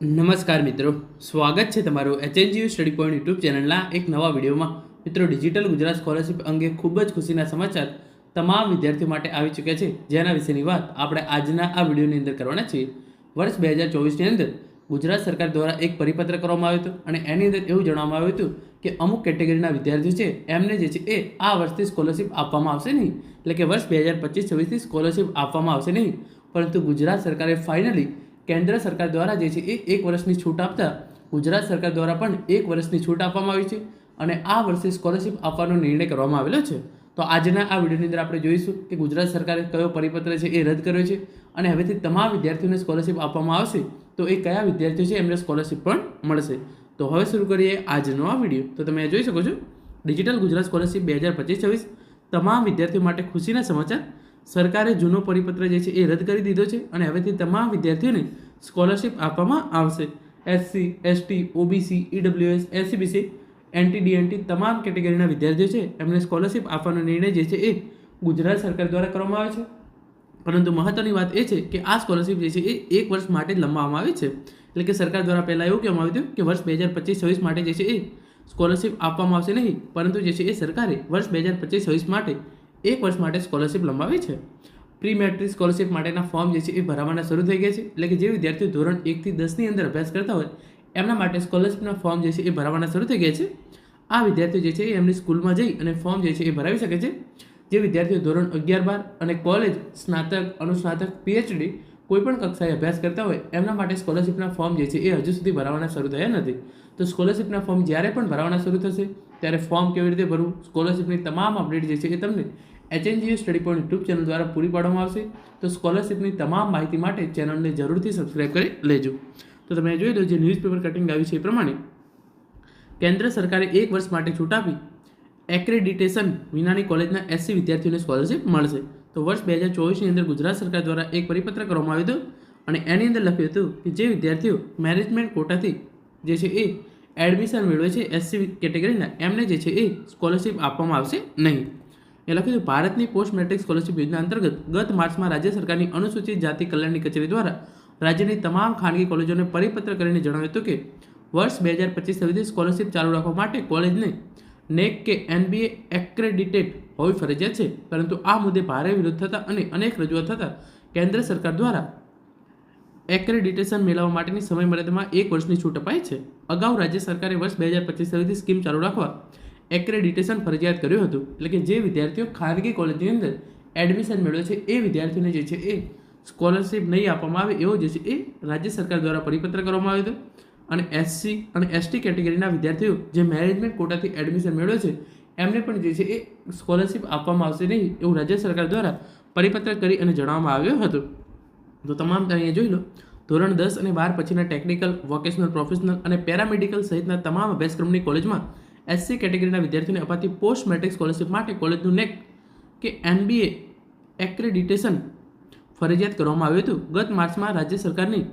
નમસ્કાર મિત્રો, સ્વાગત છે તમારું એચએનજીયુ સ્ટડી પોઈન્ટ યુટ્યુબ ચેનલના એક નવા વિડીયોમાં. મિત્રો ડિજિટલ ગુજરાત સ્કોલરશિપ અંગે ખૂબ જ ખુશીના સમાચાર તમામ વિદ્યાર્થીઓ માટે આવી ચૂક્યા છે. જેના વિશેની વાત આપણે આજના આ વિડીયોની અંદર કરવાના છીએ. વર્ષ બે હજાર ચોવીસની અંદર ગુજરાત સરકાર દ્વારા એક પરિપત્ર કરવામાં આવ્યો હતો અને એની અંદર એવું જણાવવામાં આવ્યું હતું કે અમુક કેટેગરીના વિદ્યાર્થીઓ છે, એમને જે છે એ આ વર્ષથી સ્કોલરશિપ આપવામાં આવશે નહીં. એટલે કે વર્ષ બે હજાર પચીસ છવ્વીસથી સ્કોલરશિપ આપવામાં આવશે નહીં. પરંતુ ગુજરાત સરકારે ફાઇનલી કેન્દ્ર સરકાર દ્વારા જે છે એ એક વર્ષની છૂટ આપતા ગુજરાત સરકાર દ્વારા પણ એક વર્ષની છૂટ આપવામાં આવી છે અને આ વર્ષે સ્કોલરશિપ આપવાનો નિર્ણય કરવામાં આવેલો છે. તો આજના આ વિડીયોની અંદર આપણે જોઈશું કે ગુજરાત સરકારે કયો પરિપત્ર છે એ રદ કર્યો છે અને હવેથી તમામ વિદ્યાર્થીઓને સ્કોલરશિપ આપવામાં આવશે તો એ કયા વિદ્યાર્થીઓ છે એમને સ્કોલરશિપ પણ મળશે. તો હવે શરૂ કરીએ આજનો આ વીડિયો. તો તમે જોઈ શકો છો, ડિજિટલ ગુજરાત સ્કોલરશિપ બે હજાર પચીસ છવ્વીસ. તમામ વિદ્યાર્થીઓ માટે ખુશીના સમાચાર સરકારે જૂનો પરિપત્ર જે છે એ રદ કરી દીધો છે અને હવેથી તમામ વિદ્યાર્થીઓને સ્કોલરશિપ આપવામાં આવશે. SC ST OBC EWS SCBC NT DNT તમામ કેટેગરીના વિદ્યાર્થીઓ છે, એમને સ્કોલરશિપ આપવાનો નિર્ણય જે છે એ ગુજરાત સરકાર દ્વારા કરવામાં આવે છે. પરંતુ મહત્ત્વની વાત એ છે કે આ સ્કોલરશિપ જે છે એ એક વર્ષ માટે જ લંબાવવામાં આવી છે. એટલે કે સરકાર દ્વારા પહેલાં એવું કહેવામાં આવ્યું હતું કે વર્ષ બે હજાર પચીસ છવ્વીસ માટે જે છે એ સ્કોલરશિપ આપવામાં આવશે નહીં. પરંતુ જે છે એ સરકારે વર્ષ બે હજાર પચીસ છવ્વીસ માટે એક વર્ષ માટે સ્કોલરશિપ લંબાવી છે. પ્રી મેટ્રિક સ્કોલરશિપ માટેના ફોર્મ જે છે એ ભરાવાના શરૂ થઈ ગયા છે. એટલે કે જે વિદ્યાર્થીઓ ધોરણ એકથી દસની અંદર અભ્યાસ કરતા હોય, એમના માટે સ્કોલરશિપના ફોર્મ જે છે એ ભરાવાના શરૂ થઈ ગયા છે. આ વિદ્યાર્થીઓ જે છે એ એમની સ્કૂલમાં જઈ અને ફોર્મ જે છે એ ભરાવી શકે છે. જે વિદ્યાર્થીઓ ધોરણ અગિયાર, બાર અને કોલેજ સ્નાતક, અનુસ્નાતક પીએચડી કોઈપણ કક્ષાએ અભ્યાસ કરતા હોય, એમના માટે સ્કોલરશિપના ફોર્મ જે છે એ હજુ સુધી ભરાવાના શરૂ થયા નથી. તો સ્કોલરશિપના ફોર્મ જ્યારે પણ ભરાવાના શરૂ થશે ત્યારે ફોર્મ કેવી રીતે ભરવું? સ્કોલરશિપની તમામ અપડેટ જે છે એ તમને HNGU study point YouTube channel દ્વારા પૂરી પાડવામાં આવશે. તો સ્કોલરશિપની તમામ માહિતી માટે ચેનલને જરૂરથી સબસ્ક્રાઇબ કરી લેજો. તો તમે જોઈ લો જે ન્યૂઝપેપર કટિંગ આવી છે એ પ્રમાણે કેન્દ્ર સરકારે એક વર્ષ માટે છૂટ આપી. એક્રેડિટેશન વિનાની કોલેજના એસસી વિદ્યાર્થીઓને સ્કોલરશિપ મળશે. તો વર્ષ બે હજાર ચોવીસની અંદર ગુજરાત સરકાર દ્વારા એક પરિપત્ર કરવામાં આવ્યું હતું. અને એની અંદર લખ્યું હતું કે જે વિદ્યાર્થીઓ મેનેજમેન્ટ કોટાથી જે છે એ એડમિશન મેળવે છે એસસી કેટેગરીના, એમને જે છે એ સ્કોલરશિપ આપવામાં આવશે નહીં. એ લખ્યું છે ભારતની પોસ્ટ મેટ્રિક સ્કોલરશિપ યોજના અંતર્ગત ગત માર્ચમાં રાજ્ય સરકારની અનુસૂચિત જાતિ કલ્યાણની કચેરી દ્વારા રાજ્યની તમામ ખાનગી કોલેજોને પરિપત્ર કરીને જણાવ્યું હતું કે, વર્ષ બે હજાર પચીસ સુધી સ્કોલરશિપ ચાલુ રાખવા માટે કોલેજને નેક કે એનબીએ એક્રેડિટેડ હોવી ફરજિયાત છે. પરંતુ આ મુદ્દે ભારે વિરોધ થતા અને અનેક રજૂઆત થતાં કેન્દ્ર સરકાર દ્વારા એક્રેડિટેશન મેળવવા માટેની સમયમર્યાદામાં એક વર્ષની છૂટ અપાય છે. અગાઉ રાજ્ય સરકારે વર્ષ બે હજાર પચીસ સુધી સ્કીમ ચાલુ રાખવા એક્રેડિટેશન ફરજિયાત કર્યું હતું. એટલે કે જે વિદ્યાર્થીઓ ખાનગી કોલેજની અંદર એડમિશન મેળવે છે, એ વિદ્યાર્થીઓને જે છે એ સ્કોલરશિપ નહીં આપવામાં આવે એવો જે છે એ રાજ્ય સરકાર દ્વારા પરિપત્ર કરવામાં આવ્યો હતો. અને એસસી અને એસટી કેટેગરીના વિદ્યાર્થીઓ જે મેનેજમેન્ટ કોટાથી એડમિશન મેળવે છે, એમને પણ જે છે એ સ્કોલરશિપ આપવામાં આવશે નહીં એવું રાજ્ય સરકાર દ્વારા પરિપત્ર કરી અને જણાવવામાં આવ્યો હતો. તો તમામ અહીંયા જોઈ લો. ધોરણ દસ અને બાર પછીના ટેકનિકલ વોકેશનલ પ્રોફેશનલ અને પેરામેડિકલ સહિતના તમામ અભ્યાસક્રમની કોલેજમાં એસસી કેટેગરીના વિદ્યાર્થીઓને અપાતી પોસ્ટ મેટ્રિક સ્કોલરશિપ માટે કોલેજનું નેક કે એનબીએ એક્રેડિટેશન ફરજિયાત કરવામાં આવ્યું હતું. ગત માર્ચમાં રાજ્ય સરકારની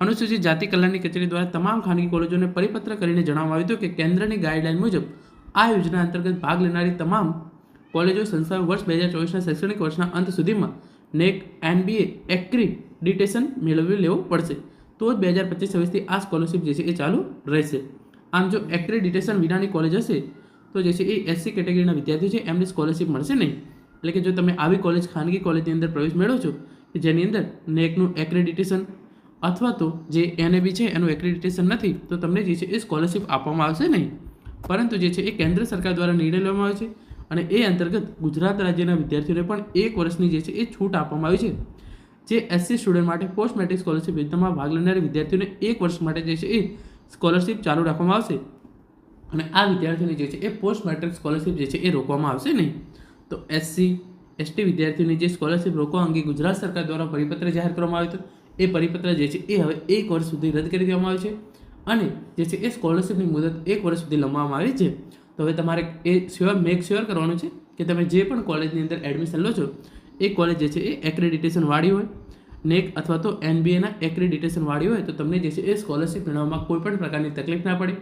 અનુસૂચિત જાતિ કલ્યાણની કચેરી દ્વારા તમામ ખાનગી કોલેજોને પરિપત્ર કરીને જણાવવામાં આવ્યું હતું કે કેન્દ્રની ગાઈડલાઈન મુજબ આ યોજના અંતર્ગત ભાગ લેનારી તમામ કોલેજો સંસ્થાઓ વર્ષ બે હજાર ચોવીસના શૈક્ષણિક વર્ષના અંત સુધીમાં નેક એનબીએ એક્રિડિટેશન મેળવી લેવું પડશે. તો જ બે હજાર પચીસ છવ્વીસથી આ સ્કોલરશિપ જે છે એ ચાલુ રહેશે. આમ જો એક્રેડિટેશન વિનાની કોલેજ હશે, તો જે છે એ એસસી કેટેગરીના વિદ્યાર્થીઓ છે, એમને સ્કોલરશિપ મળશે નહીં. એટલે કે જો તમે આવી કોલેજ, ખાનગી કોલેજની અંદર પ્રવેશ મેળવો છો, કે જેની અંદર નેકનું એક્રેડિટેશન અથવા તો જે એનએબી છે, એનું એક્રેડિટેશન નથી, તો તમને જે છે એ સ્કોલરશિપ આપવામાં આવશે નહીં. પરંતુ જે છે એ કેન્દ્ર સરકાર દ્વારા નિર્ણય લેવામાં આવે છે અને એ અંતર્ગત ગુજરાત રાજ્યના વિદ્યાર્થીઓને પણ એક વર્ષની જે છે એ છૂટ આપવામાં આવી છે. જે એસસી સ્ટુડન્ટ માટે પોસ્ટ મેટ્રિક સ્કોલરશિપ યોજનામાં ભાગ લેનાર વિદ્યાર્થીઓને એક વર્ષ માટે જે છે એ સ્કોલરશિપ ચાલુ રાખવામાં આવશે. અને આ વિદ્યાર્થીઓની જે છે એ પોસ્ટ મેટ્રિક સ્કોલરશિપ જે છે એ રોકવામાં આવશે નહીં. તો એસસી એસટી વિદ્યાર્થીઓની જે સ્કોલરશિપ રોકવા અંગે ગુજરાત સરકાર દ્વારા પરિપત્ર જાહેર કરવામાં આવ્યો હતો. એ પરિપત્ર જે છે એ હવે એક વર્ષ સુધી રદ કરી દેવામાં આવે છે. અને જે છે એ સ્કોલરશિપની મુદત એક વર્ષ સુધી લંબાવવામાં આવી છે. તો હવે તમારે એ શ્યોર મેક શ્યોર કરવાનું છે કે તમે જે પણ કોલેજની અંદર એડમિશન લો છો, એ કોલેજ જે છે એ એક્રેડિટેશનવાળી હોય. નેક અથવા તો એનબીએના એક્રેડિટેશનવાળી હોય તો તમને જે છે એ સ્કોલરશિપ મેળવવામાં કોઈ પણ પ્રકારની તકલીફ ના પડે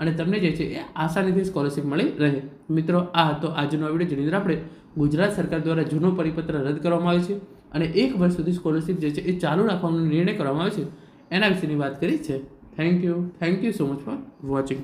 અને તમને જે છે એ આસાનીથી સ્કોલરશિપ મળી રહે. મિત્રો, આ હતો આજનો વીડિયો જેની અંદર આપણે ગુજરાત સરકાર દ્વારા જૂનો પરિપત્ર રદ કરવામાં આવ્યો છે અને એક વર્ષ સુધી સ્કોલરશિપ જે છે એ ચાલુ રાખવાનો નિર્ણય કરવામાં આવ્યો છે. એના વિશેની વાત કરી છે. Thank you thank you so much for watching